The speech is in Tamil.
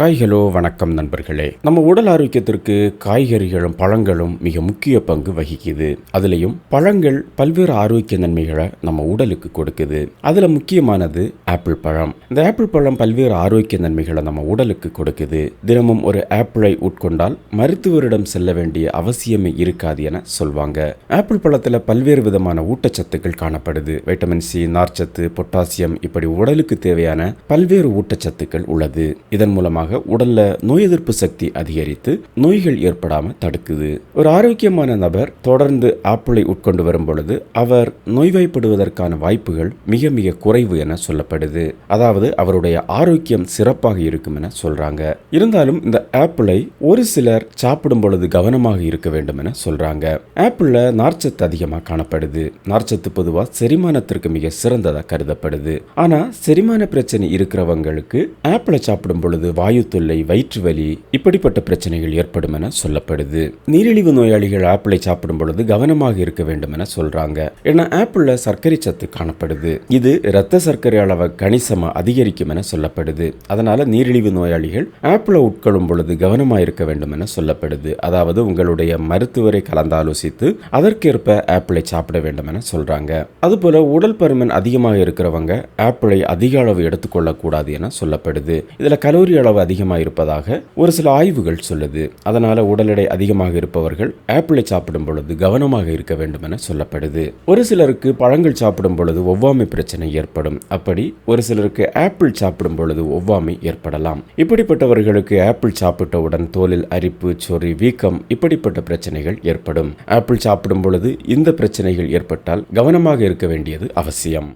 ஹாய் ஹலோ வணக்கம் நண்பர்களே. நம்ம உடல் ஆரோக்கியத்திற்கு காய்கறிகளும் பழங்களும் மிக முக்கிய பங்கு வகிக்குது. அதுலேயும் பழங்கள் பல்வேறு ஆரோக்கிய நன்மைகளை நம்ம உடலுக்கு கொடுக்குது. அதில் முக்கியமானது ஆப்பிள் பழம். இந்த ஆப்பிள் பழம் பல்வேறு ஆரோக்கிய நன்மைகளை நம்ம உடலுக்கு கொடுக்குது. தினமும் ஒரு ஆப்பிளை உட்கொண்டால் மருத்துவரிடம் செல்ல வேண்டிய அவசியமே இருக்காது என சொல்வாங்க. ஆப்பிள் பழத்தில் பல்வேறு விதமான ஊட்டச்சத்துக்கள் காணப்படுது. வைட்டமின் சி நார்ச்சத்து பொட்டாசியம் இப்படி உடலுக்கு தேவையான பல்வேறு ஊட்டச்சத்துக்கள் உள்ளது. இதன் மூலமாக உடல்ல நோய் எதிர்ப்பு சக்தி அதிகரித்து நோய்கள் ஏற்படாம தடுக்குது. ஒரு ஆரோக்கியமான நபர் தொடர்ந்து ஆப்பிளை உட்கொண்டு வரும் பொழுது அவர் நோய்வாய்ப்படுவதற்கான வாய்ப்புகள் மிக மிக குறைவு என சொல்லப்படுது. அதாவது அவருடைய ஆரோக்கியம் சிறப்பாக இருக்கும் என சொல்றாங்க. இருந்தாலும் இந்த ஆப்பிளை ஒரு சிலர் சாப்பிடும் பொழுது கவனமாக இருக்க வேண்டும் என சொல்றாங்க. ஆப்பிள்ல நார்ச்சத்து அதிகமாக காணப்படுது. நார்ச்சத்து பொதுவா செரிமானத்திற்கு மிக சிறந்ததாக கருதப்படுது. ஆனா செரிமான பிரச்சனை இருக்கிறவங்களுக்கு ஆப்பிளை சாப்பிடும் பொழுது வாயு வாயு தொல்லை வயிற்று வலி இப்படிப்பட்ட பிரச்சனைகள் ஏற்படும் என சொல்லப்படுது. நீரிழிவு நோயாளிகள் ஆப்பிளை சாப்பிடும் பொழுது கவனமாக இருக்க வேண்டும் என சொல்றாங்க. ஏன்னா ஆப்பிள்ல சர்க்கரை சத்து காணப்படுது. இது இரத்த சர்க்கரை அளவை கணிசமா அதிகரிக்கும் என சொல்லப்படுது. அதனால நீரிழிவு நோயாளிகள் ஆப்பிளை உட்கொள்ளும் பொழுது கவனமாக இருக்க வேண்டும் என சொல்லப்படுது. அதாவது உங்களுடைய மருத்துவரை கலந்தாலோசித்து அதற்கேற்ப ஆப்பிளை சாப்பிட வேண்டும் என சொல்றாங்க. அதுபோல உடல் பருமன் அதிகமாக இருக்கிறவங்க ஆப்பிளை அதிக அளவு எடுத்துக்கொள்ளக்கூடாது என சொல்லப்படுது. இதுல கலோரி அளவு அதிகமாக இருப்பதாக ஒரு சில ஆய்வுகள் சொல்லுது. அதனால உடல் எடை அதிகமாக இருப்பவர்கள் ஆப்பிளை சாப்பிடும் பொழுது கவனமாக இருக்க வேண்டும் என சொல்லப்படுது. ஒரு சிலருக்கு பழங்கள் சாப்பிடும் பொழுது ஒவ்வாமை பிரச்சனை ஏற்படும். அப்படி ஒரு சிலருக்கு ஆப்பிள் சாப்பிடும் பொழுது ஒவ்வாமை ஏற்படலாம். இப்படிப்பட்டவர்களுக்கு ஆப்பிள் சாப்பிட்டவுடன் தோலில் அரிப்பு சொறி வீக்கம் இப்படிப்பட்ட பிரச்சனைகள் ஏற்படும். ஆப்பிள் சாப்பிடும் பொழுது இந்த பிரச்சனைகள் ஏற்பட்டால் கவனமாக இருக்க வேண்டியது அவசியம்.